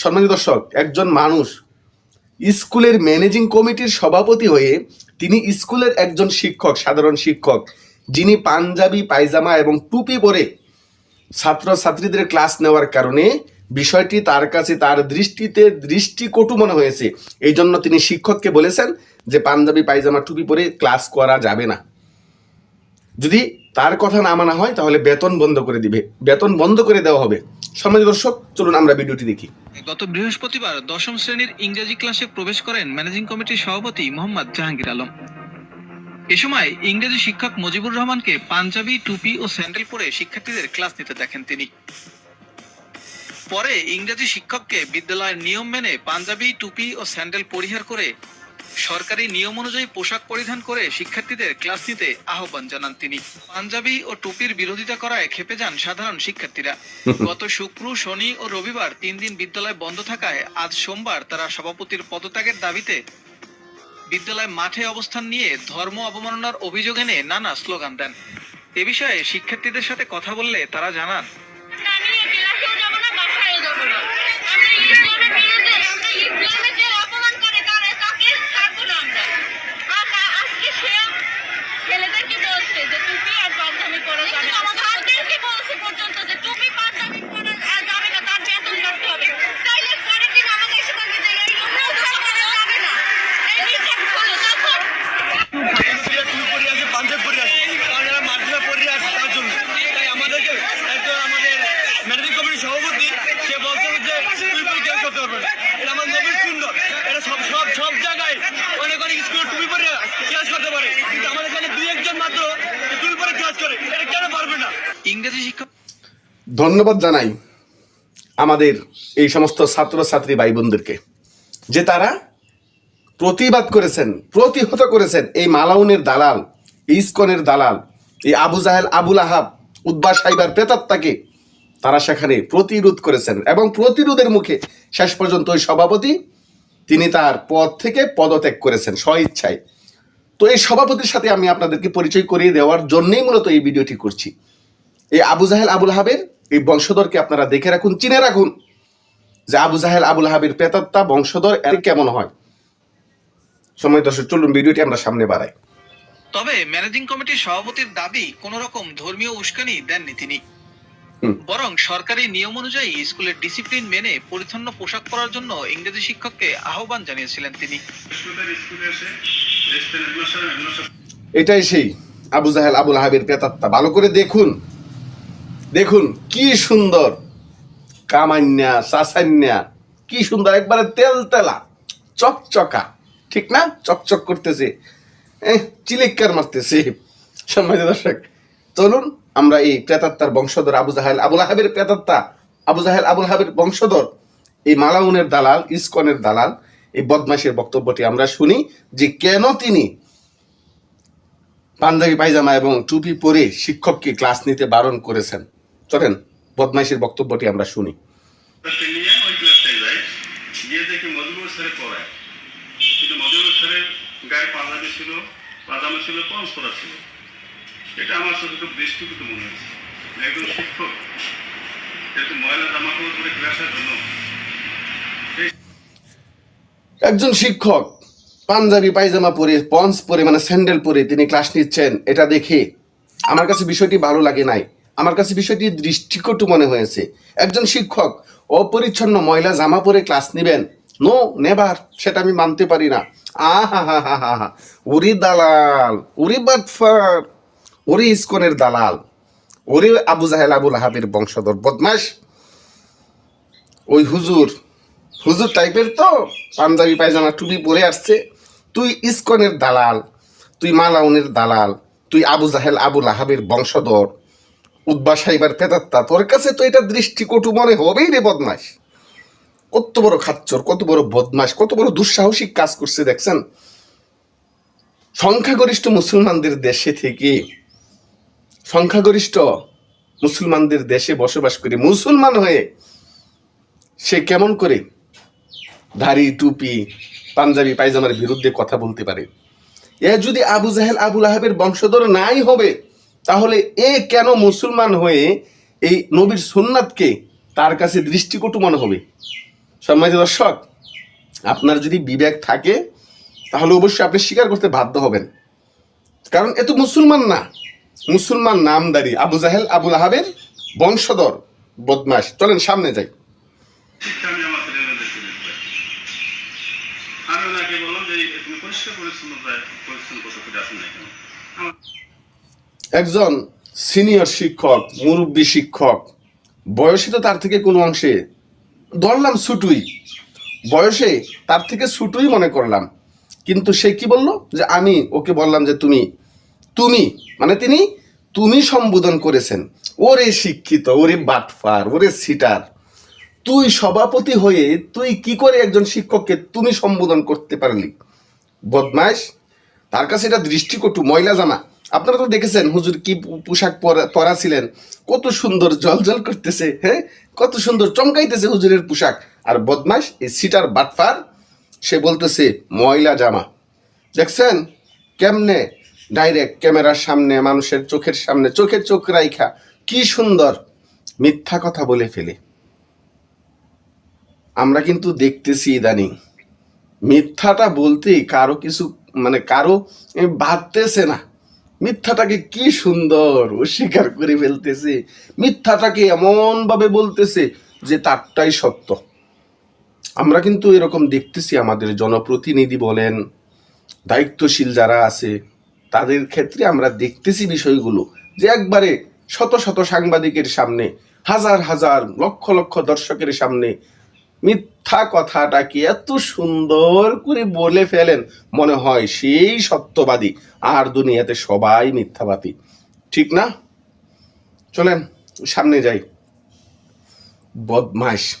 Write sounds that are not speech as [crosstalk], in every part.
সম্মানিত দর্শক, একজন মানুষ স্কুলের ম্যানেজিং কমিটির সভাপতি হয়ে তিনি স্কুলের একজন শিক্ষক, সাধারণ শিক্ষক, যিনি পাঞ্জাবি, পায়জামা এবং টুপি পরে ছাত্র ছাত্রীদের ক্লাস নেওয়ার কারণে বিষয়টি তার কাছে তার দৃষ্টিতে দৃষ্টিকটু মনে হয়েছে। এই জন্য তিনি শিক্ষককে বলেছেন যে, পাঞ্জাবি, পায়জামা, টুপি পরে ক্লাস করা যাবে না। যদি তার কথা না মানা হয়, তাহলে বেতন বন্ধ করে দিবে। বেতন বন্ধ করে দেওয়া হবে। সম্মানিত দর্শক, চলুন আমরা ভিডিওটি দেখি। গত বৃহস্পতিবার দশম শ্রেণির ইংরেজি ক্লাসে প্রবেশ করেন ম্যানেজিং কমিটির সভাপতি মোহাম্মদ জাহাঙ্গীর আলম। এ সময় ইংরেজি শিক্ষক মুজিবুর রহমানকে পাঞ্জাবি, টুপি ও স্যান্ডেল পরে শিক্ষার্থীদের ক্লাস নিতে দেখেন তিনি। পরে ইংরেজি শিক্ষককে বিদ্যালয়ের নিয়ম মেনে পাঞ্জাবি, টুপি ও স্যান্ডেল পরিহার করে সরকারি নিয়ম অনুযায়ী পোশাক পরিধান করে শিক্ষার্থীদের ক্লাস নিতে আহ্বান জানান তিনি। পাঞ্জাবি ও টুপির বিরোধিতা করায় খেপে যান সাধারণ শিক্ষার্থীরা। [laughs] গত শুক্র শনি ও রবিবার তিন দিন বিদ্যালয় বন্ধ থাকায় আজ সোমবার তারা সভাপতির পদত্যাগের দাবিতে বিদ্যালয় মাঠে অবস্থান নিয়ে ধর্ম অবমাননার অভিযোগ এনে নানা স্লোগান দেন। এ বিষয়ে শিক্ষার্থীদের সাথে কথা বললে তারা জানান আমি ক্লাসেও যাব না বাসায়ও যাব না আমরা ইসলামের বিরুদ্ধে আমরা ইসলামে যে অপমান করে তারে তাকে ছাড়বো না আমরা আর আজকে সে ছেলেদেরকে বলছে যে টুপি আর পাঞ্জাবি পরা যাবে না তাদেরকে বলছে পর্যন্ত যে টুপি পাঞ্জাবি পরা আর যাবে না তার বেতন কাটতে হবে তাইলে পরের দিন আমাকে এসে বলবে যে এই লোক করা যাবে না এই নিষেধ হলো তখন টুপি পরে আছে পাঞ্জাব পরে আছে আর যারা মাধ্যমে পরে আছে তার জন্য তাই আমাদেরকে একজন আমাদের ম্যানেজিং কমিটির সভাপতি সে বলছে যে টুপি পরে কেউ করতে পারবে না এটা আমার নবীর সুন্দর এটা সব সব সব জায়গায় অনেক অনেক স্কুলে টুপি পরে ক্লাস করতে পারে কিন্তু আমাদের এখানে দুই একজন মাত্র টুপি পরে ক্লাস করে এটা কেন পারবে না শিক্ষক। ধন্যবাদ জানাই আমাদের এই সমস্ত ছাত্রছাত্রী ভাই বোনদেরকে যে তারা প্রতিবাদ করেছেন, প্রতিহত করেছেন এই মালাউনের দালাল ইস্কনের দালাল, এই আবু জাহেল, আবুল আহাব উদ্বাস সাইবার প্রেতাত্মাকে তারা সেখানে প্রতিরোধ করেছেন এবং প্রতিরোধের মুখে শেষ পর্যন্ত ওই সভাপতি, তিনি তার পদ থেকে পদত্যাগ করেছেন স্ব ইচ্ছায় তো এই সভাপতির সাথে আমি আপনাদেরকে পরিচয় করিয়ে দেওয়ার জন্যই মূলত এই ভিডিওটি করছি। এই আবু জাহেল আবুল হাবের এই বংশধরকে আপনারা দেখে রাখুন চিনে রাখুন যে আবু জাহেল আবুল হাবের প্রেতাত্মা বংশধর এর কেমন হয়। সময় দর্শক চলুন ভিডিওটি আমরা সামনে বাড়াই। তবে ম্যানেজিং কমিটির সভাপতির দাবি কোন রকম ধর্মীয় উস্কানি দেননি তিনি। বরং সরকারি নিয়ম অনুযায়ী স্কুলের ডিসিপ্লিন মেনে পরিচ্ছন্ন পোশাক পরার জন্য ইংরেজি শিক্ষককে আহ্বান জানিয়েছিলেন তিনি। এটাই সেই আবু জাহেল আবুল হাবের প্রেতাত্মা। ভালো করে দেখুন দেখুন, কি সুন্দর। কামান্যা সাসান্যা কি সুন্দর, একবারে তেল তেলা, চকচকা। ঠিক না? চকচক করতেছে। চিলিক্কার মারতেছে। সম্মানিত দর্শক, চলুন আমরা এই প্রেতাত্মার বংশধর আবু জাহেল আবুল হাবের প্রেতাত্মা, আবু জাহেল আবুল হাবের বংশধর, এই মালাউনের দালাল, ইসকনের দালাল, এই বদমাসের বক্তব্যটি আমরা শুনি যে কেন তিনি পাঞ্জাবি পায়জামা এবং টুপি পরে শিক্ষককে ক্লাস নিতে বারণ করেছেন। চলেন বদমাইশের বক্তব্যটি আমরা শুনি। নিয়ে ওই ক্লাসটায় যাই। গিয়ে দেখি মধুপুর স্যারে পড়ায়। কিন্তু মধুপুর স্যারের গায়ে পাঞ্জাবি ছিল পাজামা ছিল পঞ্চ করা ছিল। এটা আমার সাথে খুব দৃষ্টিকটু মনে হয়েছে একজন শিক্ষক। যেহেতু ময়লা জামা কাপড় পরে ক্লাসের জন্য একজন শিক্ষক পাঞ্জাবি পায়জামা পরে পঞ্চ পরে মানে স্যান্ডেল পরে তিনি ক্লাস নিচ্ছেন এটা দেখে। আমার কাছে বিষয়টি ভালো লাগে নাই। আমার কাছে বিষয়টি দৃষ্টিকটু মনে হয়েছে। একজন শিক্ষক অপরিচ্ছন্ন ময়লা জামা পরে ক্লাস নেবেন। নো নেবার সেটা আমি মানতে পারি না। আহা হা হা হা হা উরি দালাল, উরি বাটফার ওরে ইস্কনের দালাল ওরে আবু জাহেল আবুল আহাবের বংশধর বদমাস ওই হুজুর হুজুর টাইপের তো, পাঞ্জাবি পায়জামা, টুপি পরে আসছে। তুই ইস্কনের দালাল, তুই মালাউনের দালাল, তুই আবু জাহেল আবুল আহাবের বংশধর উদ্বাস সাইবার পেতাত্তা তোর কাছে তো এটা দৃষ্টিকটু মনে হবেই রে বদমাস কত বড় খাচ্চর, কত বড় বদমাস কত বড় দুঃসাহসিক কাজ করছে, দেখছেন? সংখ্যাগরিষ্ঠ মুসলমানদের দেশে থেকে, সংখ্যাগরিষ্ঠ মুসলমানদের দেশে বসবাস করে মুসলমান হয়ে সে কেমন করে দাড়ি, টুপি, পাঞ্জাবি, পায়জামার বিরুদ্ধে কথা বলতে পারে? এ যদি আবু জাহেল, আবুল আহাবের বংশধর নাই হবে তাহলে এ কেন মুসলমান হয়ে এই নবীর সুন্নাতকে তার কাছে দৃষ্টিকটু মনে হবে? সম্মানিত দর্শক, আপনার যদি বিবেক থাকে, তাহলে অবশ্যই আপনি স্বীকার করতে বাধ্য হবেন। কারণ এ তো মুসলমান না। মুসলমান নামদারি, আবু জাহেল আবুল আহাবের বংশধর বদমাস চলেন সামনে যাই। পরিষ্কার পরিচ্ছন্ন করে না একজন সিনিয়র শিক্ষক, মুরব্বী শিক্ষক, বয়সে তো তার থেকে কোনো অংশে ধরলাম ছুটুই বয়সে তার থেকে ছুটুই মনে করলাম। কিন্তু সে কি বলল? যে আমি ওকে বললাম যে তুমি তুমি মানে তিনি, তুমি সম্বোধন করেছেন। ওরে শিক্ষিত, ওরে বাটফার, ওরে সিটার। তুই সভাপতি হয়ে তুই কি করে একজন শিক্ষককে তুমি সম্বোধন করতে পারলি? বদমাইশ, তার কাছে এটা দৃষ্টিকটু ময়লা জামা। আপনারা তো দেখেছেন হুজুর কি পোশাক পরা ছিলেন কত সুন্দর জলজল করতেছে হ্যাঁ? কত সুন্দর চমকাইতেছে হুজুরের পোশাক। আর বদমাইশ এই সিটার বাটফার, সে বলতেছে, ময়লা জামা। দেখছেন? কেমনে? ডাইরেক্ট ক্যামেরার সামনে, মানুষের চোখের সামনে চোখে চোখ রাইখা। কি সুন্দর। মিথ্যা কথা বলে ফেলে। আমরা কিন্তু দেখতেছি ইদানিং। মিথ্যাটা বলতে কারও কিছু মানে কারও ভাবতেছে না। মিথ্যাটাকে কি সুন্দর অস্বীকার করে ফেলতেছে। মিথ্যাটাকে এমন ভাবে বলতেছে যে তারটাই সত্য। আমরা কিন্তু এরকম দেখতেছি আমাদের জনপ্রতিনিধি বলেন, দায়িত্বশীল যারা আছে, তাদের ক্ষেত্রে আমরা দেখতেছি বিষয়গুলো যে একবারে শত শত সাংবাদিকের সামনে, হাজার হাজার লক্ষ লক্ষ দর্শকের সামনে মিথ্যা কথাটাকে এত সুন্দর করে বলে ফেলেন? মনে হয় সেই সত্যবাদী। আর দুনিয়াতে সবাই মিথ্যাবাদী। ঠিক না? চলেন, সামনে যাই। বদমাস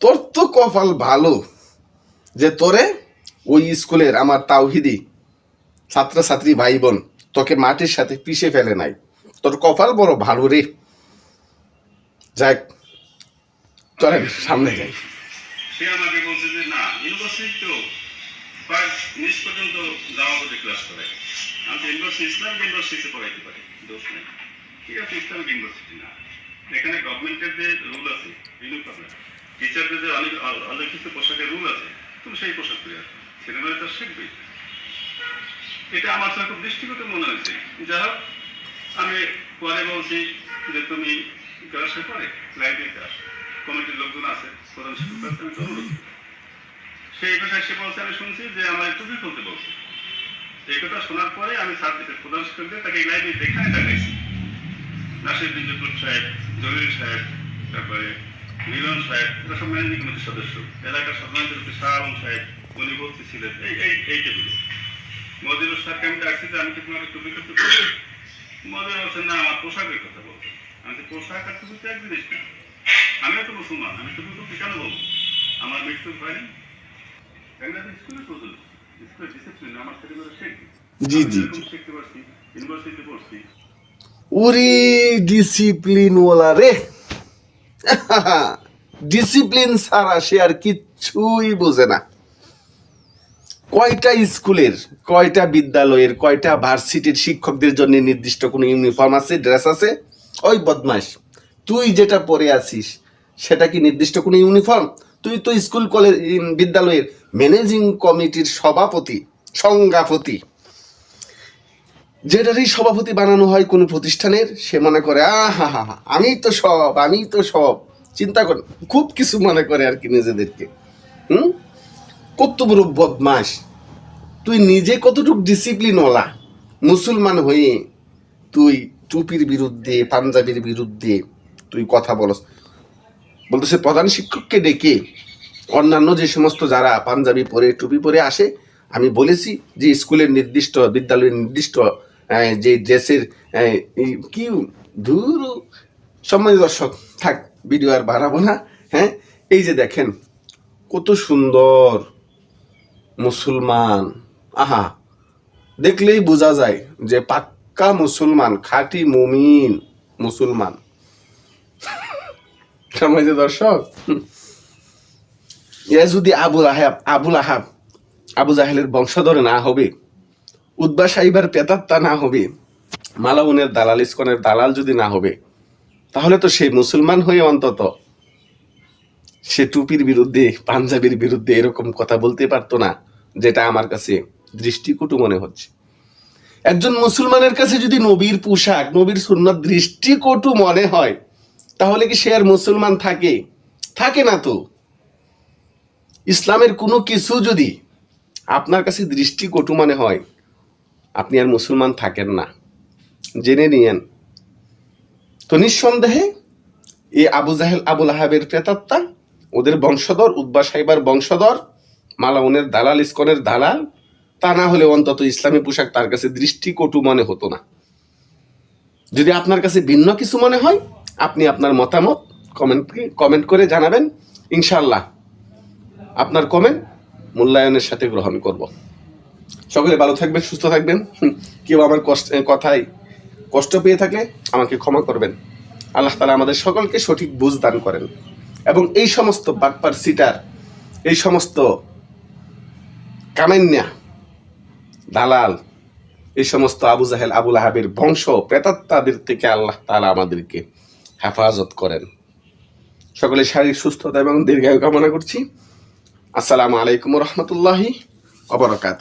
তোর তো কপাল ভালো যে তোরে ওই স্কুলের আমার তাওহিদি, ছাত্রছাত্রী ভাই বোন তোকে মাটির সাথে পিষে ফেলে নাই। তোর কপাল বড় ভালো রে। যাক চলেন, সামনে যাই। সে আমাকে বলছে যে, না ইউনিভার্সিটি তো পর্যন্ত যাওয়া ক্লাস আমি ইউনিভার্সিটি ইসলামিক ইউনিভার্সিটিতে পড়াইতে পারি, দোষ নেই। ঠিক আছে ইসলামিক ইউনিভার্সিটি না। এখানে গভর্নমেন্টের যে রুল আছে টিচারদের যে অনেক পোশাকের রুল আছে, তুমি সেই পোশাক পরে আসবে ছেলেমেয়েরা তো শিখবেই। এটা আমার খুব দৃষ্টিগত মনে হয়েছে। হোক, আমি পরে বলছি যে, তুমি ক্লাসে পরে লাইব্রেরিতে আসো। কমিটির লোকজন আছে, প্রধান শিক্ষক আমি অনুরোধ সেই বিষয়ে সে বলছে, আমি শুনছি যে আমার টুপি খুলতে বলছে। এই কথা শোনার পরে আমি সাবজেক্টের প্রধান শিক্ষকদের তাকে এই লাইব্রেরি দেখানে দেখাইছি। নাসির বিদ্যুৎ সাহেব, জলিল সাহেব, তারপরে মিলন সাহেব, এরা সব ম্যানেজিং কমিটির সদস্য। এলাকার সাধারণত শাহ আলম সাহেব, উনি বলতে ছিলেন, এই এই এই টেবিলে মদিনুর স্যারকে আমি ডাকছি যে আমি কি তোমাকে টুপি করতে মদিন বলছেন না, আমার পোশাকের কথা বলছে আমি পোশাক আর টুপি তো এক জিনিস না আমিও তো মুসলমান আমি টুপি টুপি কেন বলব? আমার মৃত্যু এগুলো তো স্কুলের প্রয়োজন ডিসিপ্লিন আমার শেখে। জি, জি, শিখতে পারছি ইউনিভার্সিটিতে পড়ছি। ওয়ালা রে! [laughs] ডিসিপ্লিন ছাড়া সে আর কিচ্ছুই বোঝে না। কয়টা স্কুলের কয়টা বিদ্যালয়ের কয়টা ভার্সিটির শিক্ষকদের জন্য নির্দিষ্ট কোনো ইউনিফর্ম আছে ড্রেস আছে? ওই বদমাস তুই যেটা পরে আছিস, সেটা কি নির্দিষ্ট কোনো ইউনিফর্ম তুই তো স্কুল কলেজ বিদ্যালয়ের ম্যানেজিং কমিটির সভাপতি, সংজ্ঞাপতি। যেটারই সভাপতি বানানো হয় কোনো প্রতিষ্ঠানের, সে মনে করে, আহা, হা হা, আমি তো সব, আমি তো সব। চিন্তা করে, খুব কিছু মনে করে আর কি নিজেদেরকে। হুম? কত বদমাস তুই নিজে কতটুকু ডিসিপ্লিনওয়ালা মুসলমান হয়ে তুই টুপির বিরুদ্ধে, পাঞ্জাবির বিরুদ্ধে তুই কথা বলস। বলতেছে, প্রধান শিক্ষককে ডেকে অন্যান্য যে সমস্ত যারা পাঞ্জাবি পরে, টুপি পরে আসে, আমি বলেছি যে স্কুলের নির্দিষ্ট, বিদ্যালয়ের নির্দিষ্ট যে ড্রেসের কি ধুর, সম্মানিত দর্শক, থাক ভিডিও আর বাড়াবো না হ্যাঁ? এই যে দেখেন, কত সুন্দর মুসলমান। আহা, দেখলেই বোঝা যায় যে পাক্কা মুসলমান, খাঁটি মুমিন মুসলমান। সম্মানিত দর্শক? যদি আবুল আহাব আবুল আহাব আবু জাহেলের বংশধর না হবে, উদ্বা সাহিবার পেতাত্তা না হবে, মালাউনের দালাল, ইস্কনের দালাল যদি না হবে, তাহলে তো সে মুসলমান হয়ে অন্তত সে টুপির বিরুদ্ধে, পাঞ্জাবির বিরুদ্ধে এরকম কথা বলতে পারতো না, যেটা আমার কাছে দৃষ্টিকটু মনে হচ্ছে। একজন মুসলমানের কাছে যদি নবীর পোশাক, নবীর সুন্নত দৃষ্টিকটু মনে হয় তাহলে কি সে আর মুসলমান থাকে? থাকে না তো। ইসলামের কোনো কিছু যদি আপনার কাছে দৃষ্টিকটু মানে হয়, আপনি আর মুসলমান থাকেন না। জেনে নিয়েন। তো নিঃসন্দেহে এই আবু জাহেল আবুল আহাবের প্রেতাত্মা, ওদের বংশধর উদ্বা সাহেবার বংশধর, মালাউনের দালাল, ইস্কনের দালাল, তা না হলে অন্তত ইসলামী পোশাক তার কাছে দৃষ্টিকটু মনে হতো না। যদি আপনার কাছে ভিন্ন কিছু মনে হয় আপনি আপনার মতামত কমেন্ট কমেন্ট করে জানাবেন। ইনশাল্লাহ আপনার কমেন্ট মূল্যায়নের সাথে গ্রহণ করব। সকলে ভালো থাকবেন, সুস্থ থাকবেন। কেউ আমার কষ্ট কথায় কষ্ট পেয়ে থাকলে আমাকে ক্ষমা করবেন। আল্লাহ তালা আমাদের সকলকে সঠিক বুঝ দান করেন। এবং এই সমস্ত বাটপার সিটার, এই সমস্ত কামেন্যা দালাল, এই সমস্ত আবু জাহেল, আবুল আহাবের বংশ, প্রেতাত্মাদের থেকে আল্লাহ তালা আমাদেরকে হেফাজত করেন। সকলে শারীরিক সুস্থতা এবং দীর্ঘায়ু কামনা করছি। আসসালামু আলাইকুম রহমতুল্লাহি অবরকাত